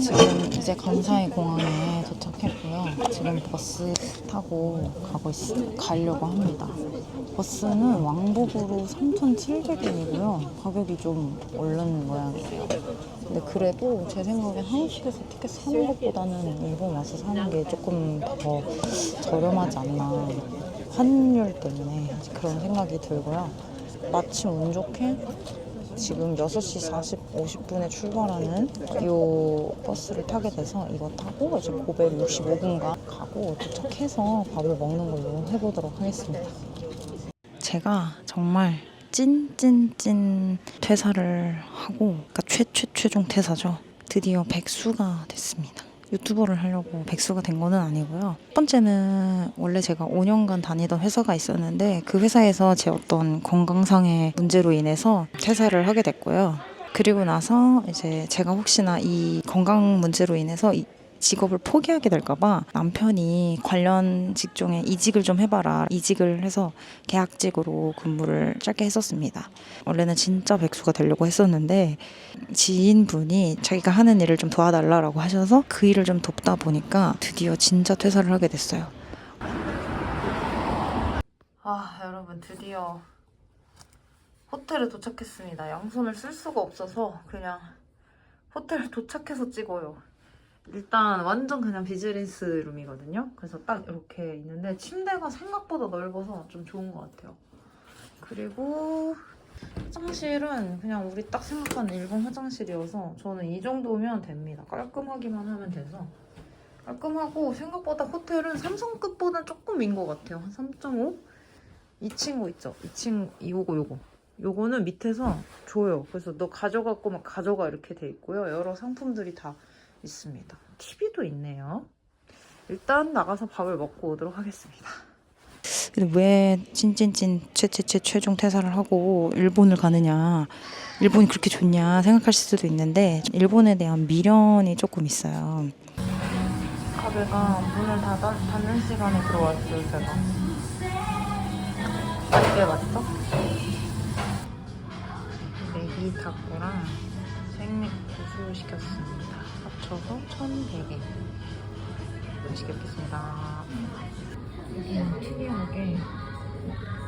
지금 이제 간사이 공항에 도착했고요. 지금 버스 타고 가고 있, 가려고 합니다. 버스는 왕복으로 3,700원이고요. 가격이 좀 오른 모양이에요. 근데 그래도 제 생각엔 한국에서 티켓 사는 것보다는 일본 와서 사는 게 조금 더 저렴하지 않나. 환율 때문에 그런 생각이 들고요. 마침 운 좋게 지금 6시 40, 50분에 출발하는 이 버스를 타게 돼서 이거 타고 이제 고베를 65분간 가고 도착해서 밥을 먹는 걸로 해보도록 하겠습니다. 제가 정말 찐찐찐 퇴사를 하고 그러니까 최최 최종 퇴사죠. 드디어 백수가 됐습니다. 유튜버를 하려고 백수가 된 거는 아니고요. 첫 번째는 원래 제가 5년간 다니던 회사가 있었는데 그 회사에서 제 어떤 건강상의 문제로 인해서 퇴사를 하게 됐고요. 그리고 나서 이제 제가 혹시나 이 건강 문제로 인해서 이 직업을 포기하게 될까봐 남편이 관련 직종에 이직을 좀 해봐라. 이직을 해서 계약직으로 근무를 짧게 했었습니다. 원래는 진짜 백수가 되려고 했었는데 지인분이 자기가 하는 일을 좀 도와달라고 하셔서 그 일을 좀 돕다 보니까 드디어 진짜 퇴사를 하게 됐어요. 아 여러분 드디어 호텔에 도착했습니다. 양손을 쓸 수가 없어서 그냥 호텔 도착해서 찍어요. 일단 완전 그냥 비즈니스 룸이거든요. 그래서 딱 이렇게 있는데 침대가 생각보다 넓어서 좀 좋은 것 같아요. 그리고 화장실은 그냥 우리 딱 생각하는 일본 화장실이어서 저는 이 정도면 됩니다. 깔끔하기만 하면 돼서 깔끔하고 생각보다 호텔은 삼성급보다 조금인 것 같아요. 한 3.5? 이 친구 있죠? 이 친구 이거고 요거 요거는 밑에서 줘요. 그래서 너 가져갈 거면 가져가 이렇게 돼 있고요. 여러 상품들이 다 있습니다. TV도 있네요. 일단 나가서 밥을 먹고 오도록 하겠습니다. 왜 찐찐찐 최최최 최종 퇴사를 하고 일본을 가느냐 일본이 그렇게 좋냐 생각하실 수도 있는데 일본에 대한 미련이 조금 있어요 가베가 문을 닫아, 닫는 시간에 들어왔어요 제가 맛있게 맞죠? 메기 타코랑 생맥주스 시켰습니다 합쳐서 1,100엔 맛있게 먹겠습니다 여기는 특이하게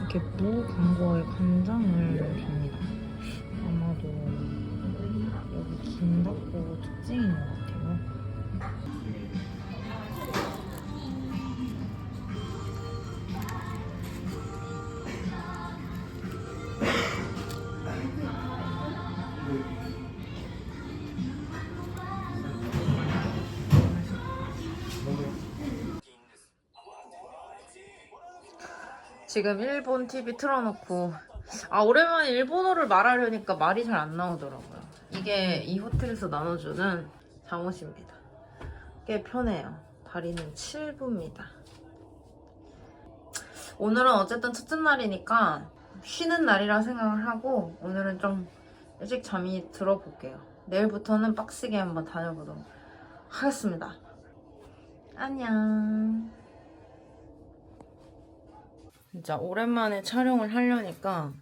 이렇게 무 광고에 간장을 줍니다. 아마도 여기 김닭고 특징인 것 같아요. 지금 일본 TV 틀어놓고 아 오랜만에 일본어를 말하려니까 말이 잘 안 나오더라고요. 이게 이 호텔에서 나눠주는 잠옷입니다. 꽤 편해요. 다리는 7부입니다. 오늘은 어쨌든 첫째 날이니까 쉬는 날이라 생각을 하고 오늘은 좀 일찍 잠이 들어볼게요. 내일부터는 빡시게 한번 다녀보도록 하겠습니다. 안녕. 진짜 오랜만에 촬영을 하려니까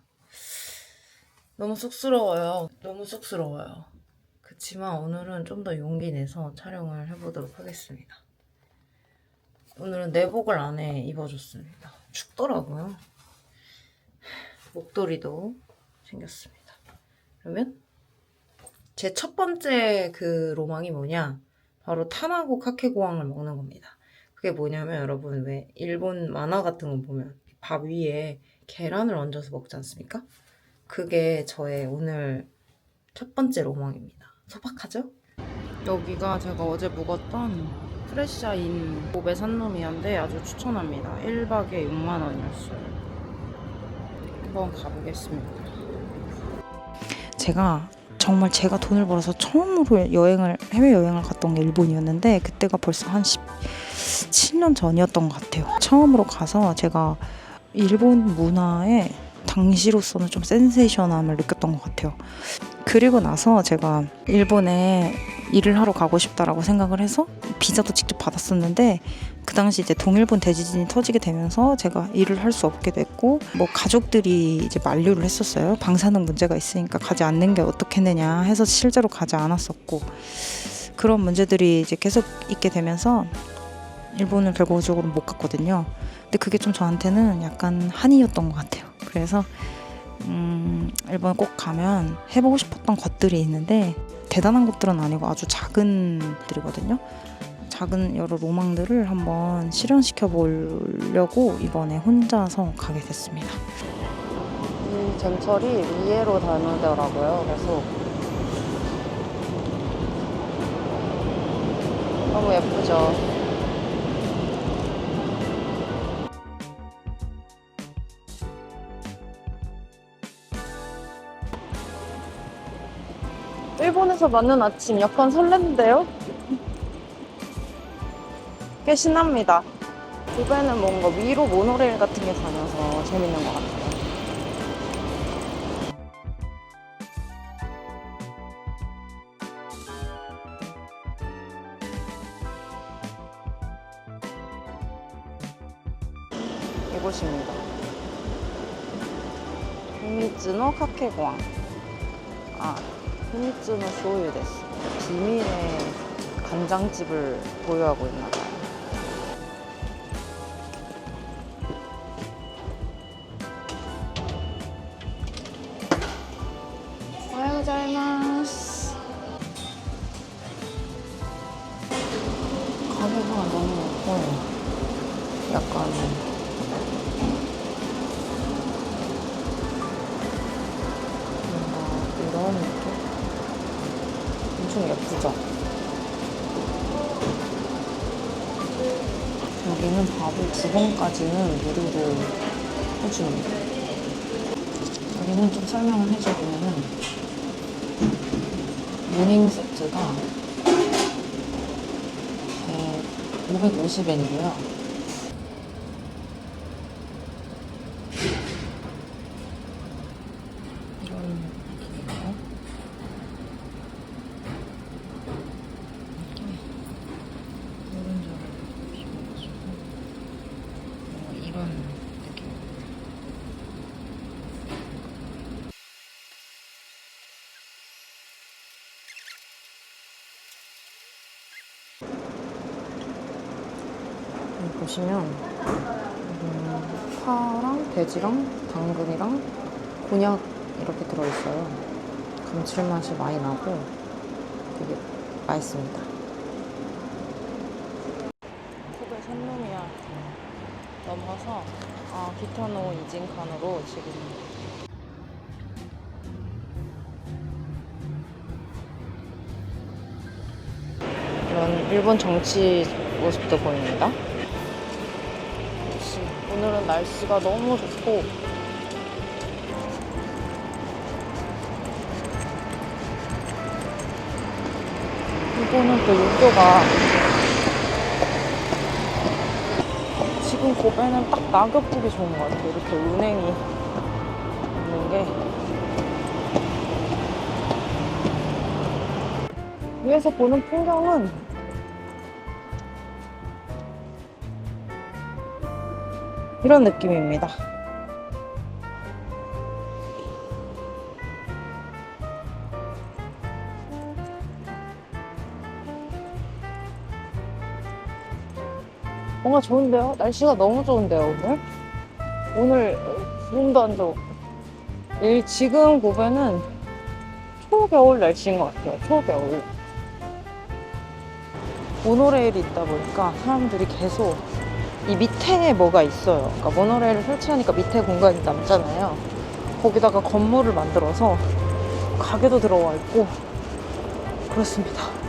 너무 쑥스러워요. 너무 쑥스러워요. 그치만 오늘은 좀 더 용기 내서 촬영을 해보도록 하겠습니다. 오늘은 내복을 안에 입어줬습니다. 춥더라고요. 목도리도 생겼습니다. 그러면 제 첫 번째 그 로망이 뭐냐? 바로 타마고 카케고항을 먹는 겁니다. 그게 뭐냐면 여러분 왜 일본 만화 같은 거 보면 밥 위에 계란을 얹어서 먹지 않습니까? 그게 저의 오늘 첫 번째 로망입니다. 소박하죠? 여기가 제가 어제 묵었던 프레샤인 고베 산노미야인데 아주 추천합니다. 1박에 6만 원이었어요. 한번 가보겠습니다. 제가 정말 제가 돈을 벌어서 처음으로 여행을 해외 여행을 갔던 게 일본이었는데 그때가 벌써 한 17년 전이었던 것 같아요. 처음으로 가서 제가 일본 문화에 당시로서는 좀 센세이션함을 느꼈던 것 같아요. 그리고 나서 제가 일본에 일을 하러 가고 싶다라고 생각을 해서 비자도 직접 받았었는데 그 당시 이제 동일본 대지진이 터지게 되면서 제가 일을 할 수 없게 됐고 뭐 가족들이 이제 만류를 했었어요. 방사능 문제가 있으니까 가지 않는 게 어떻겠느냐 해서 실제로 가지 않았었고 그런 문제들이 이제 계속 있게 되면서 일본을 결과적으로 못 갔거든요. 근데 그게 좀 저한테는 약간 한이었던 것 같아요. 그래서 음, 일본 꼭 가면 해보고 싶었던 것들이 있는데 대단한 것들은 아니고 아주 작은 것들이거든요. 작은 여러 로망들을 한번 실현시켜 보려고 이번에 혼자서 가게 됐습니다. 이 전철이 위에로 다니더라고요. 그래서 너무 예쁘죠. 일본에서 맞는 아침 약간 설레는데요? 꽤 신납니다. 두배는 뭔가 위로 모노레일 같은 게 다녀서 재밌는 것 같아요. 이곳입니다. 히미츠노 카케고항. 아, 히미츠노 쇼유 데스. 비밀의 간장집을 보유하고 있나 봐요. 여기는 밥을 두 번까지는 무료로 해줍니다. 여기는 좀 설명을 해주면은 모닝 세트가 550엔이고요. 이런 느낌이에요. 이렇게 오른쪽으로 비워가지고 뭔가 이런 느낌. 여기 보시면 음, 파랑 돼지랑 당근이랑 곤약 이렇게 들어있어요. 감칠맛이 많이 나고 되게 맛있습니다. 코베 산노미야 넘어서 아, 기타노 이진칸으로 지금 이런 일본 정치 모습도 보입니다. 오늘은 날씨가 너무 좋고 일본은 또 육교가 지금 고베는 딱 낙엽 보기 좋은 것 같아요. 이렇게 은행이 있는 게 위에서 보는 풍경은 이런 느낌입니다. 뭔가 좋은데요? 날씨가 너무 좋은데요, 오늘? 오늘 구름도 안 좋고. 이 지금 고베는 초겨울 날씨인 것 같아요. 초겨울. 모노레일이 있다 보니까 사람들이 계속 이 밑에 뭐가 있어요. 그러니까 모노레일을 설치하니까 밑에 공간이 남잖아요. 거기다가 건물을 만들어서 가게도 들어와 있고 그렇습니다.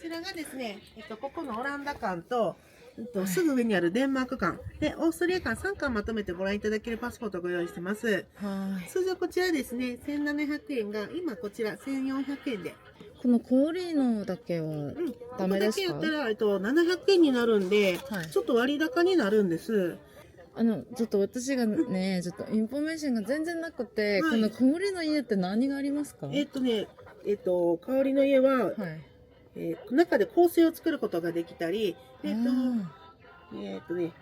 ちらがですね、えっと、ここのオランダ館と、えっと、すぐ上にあるデンマーク館、で、オーストリア館3館まとめてご覧いただけるパスポートをご用意してます。はい。通常こちらですね、1700円が、今こちら1400円で。この氷のだけは、うん。ダメですか？ここだけやったら、えっと、700円になるんで、はいちょっと割高になるんです。あの、ちょっと私がね、ちょっとインフォメーションが全然なくて、はいこの氷の家って何がありますか？えっとね、えっと、香りの家は、はい。えー中で香水を作ることができたり、えっと、あえっとね、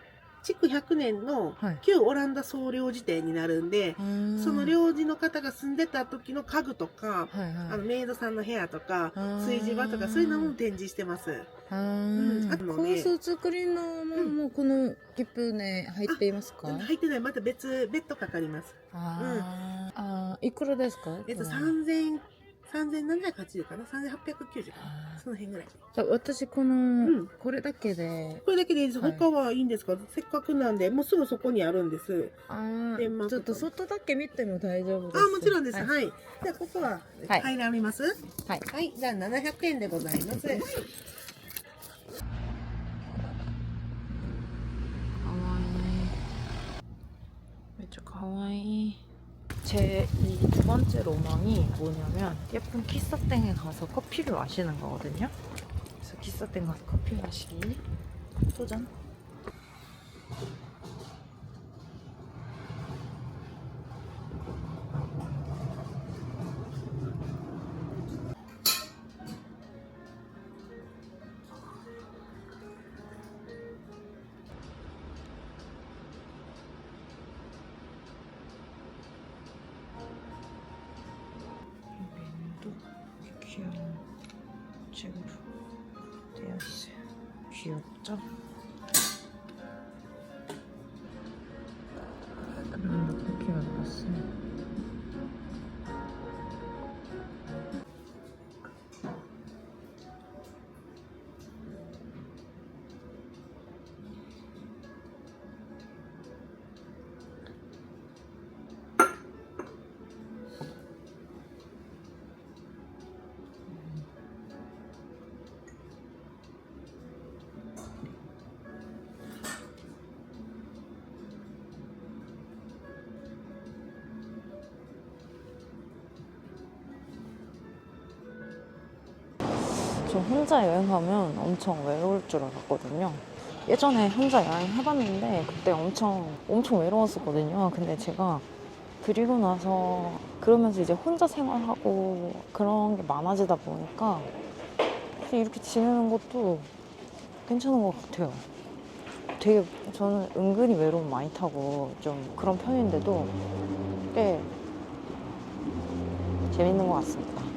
築100年のはい。旧オランダ総領事店になるんで、ーその領事の方が住んでた時の家具とか、はいはい。あのメイドさんの部屋とかあー、炊事場とか、そういうのも展示してます。あうん。あー、とね香水作りのも、もうこの切符ね、入っていますか？入ってない、また別、別途かかります。あー、あーいくらですか？えっと、これ。3000、3780かな。3890かな。その辺ぐらい。じゃ私この、うん、これだけで。これだけでいいです、はい、他はいいんですか？せっかくなんでもうすぐそこにあるんです。ああちょっと外だけ見ても大丈夫です。あもちろんです。はい、はい、じゃここは平めます？はい、はい、じゃあ700円でございます、はい。めっちゃかわい。 제 이 두 번째 로망이 뭐냐면 예쁜 키사땡에 가서 커피를 마시는 거거든요. 그래서 키사땡 가서 커피 마시기. 도전 책으로 되어 있어요. 귀엽죠? 저 혼자 여행하면 엄청 외로울 줄 알았거든요. 예전에 혼자 여행 해봤는데 그때 엄청 엄청 외로웠었거든요. 근데 제가 그리고 나서 그러면서 이제 혼자 생활하고 그런 게 많아지다 보니까 이렇게 지내는 것도 괜찮은 것 같아요. 되게 저는 은근히 외로움 많이 타고 좀 그런 편인데도 꽤 재밌는 것 같습니다.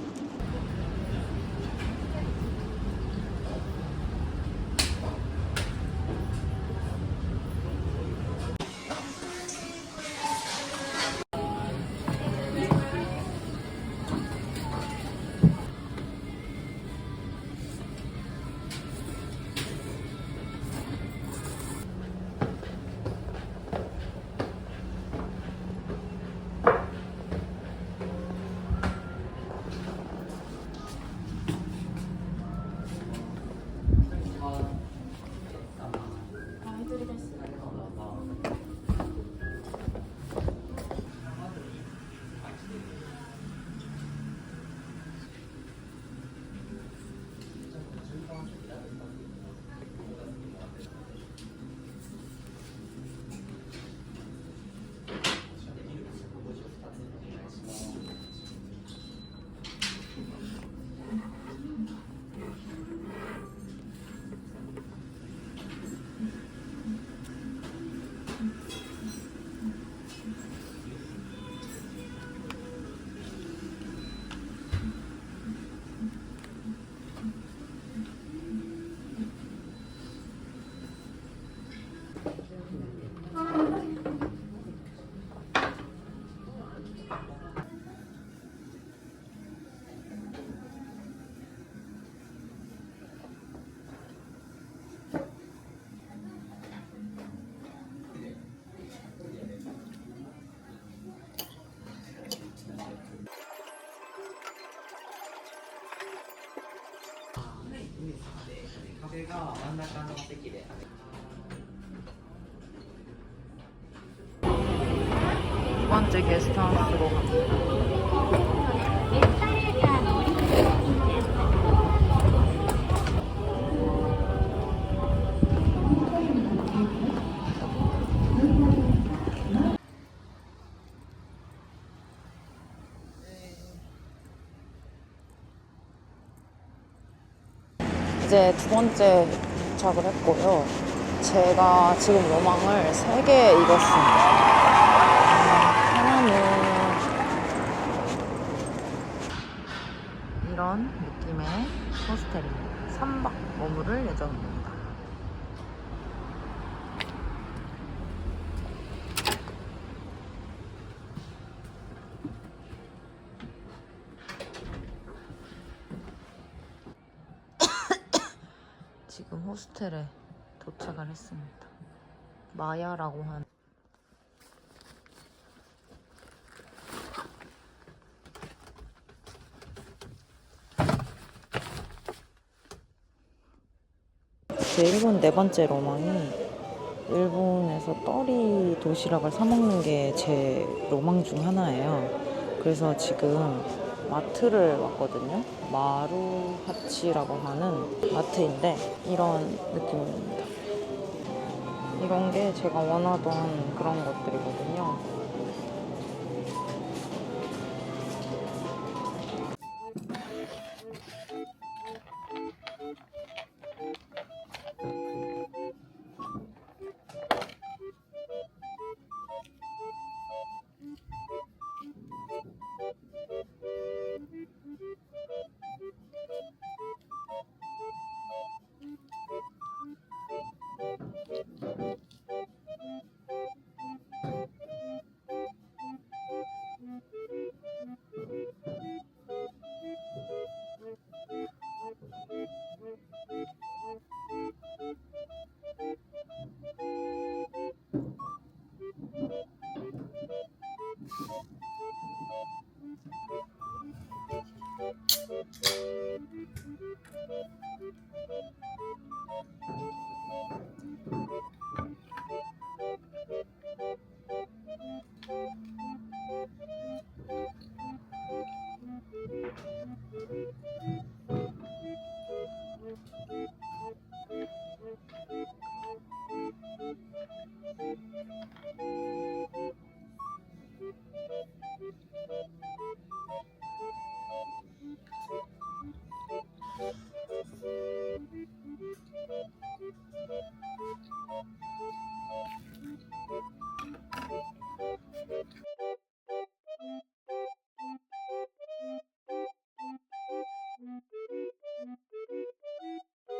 れが真ん中の席で 두 번째 게스트하우스로 갑니다. 이제 두 번째 도착을 했고요. 제가 지금 로망을 세개 이뤘습니다. 하나는 이런 느낌의 호스텔입니다. 3박 머무를 예정입니다. 지금 호스텔에 도착을 했습니다. 마야라고 하는 제 일본 네 번째 로망이 일본에서 떠리 도시락을 사 먹는 게 제 로망 중 하나예요. 그래서 지금 마트를 왔거든요. 마루하치라고 하는 마트인데 이런 느낌입니다. 이런 게 제가 원하던 그런 것들이거든요.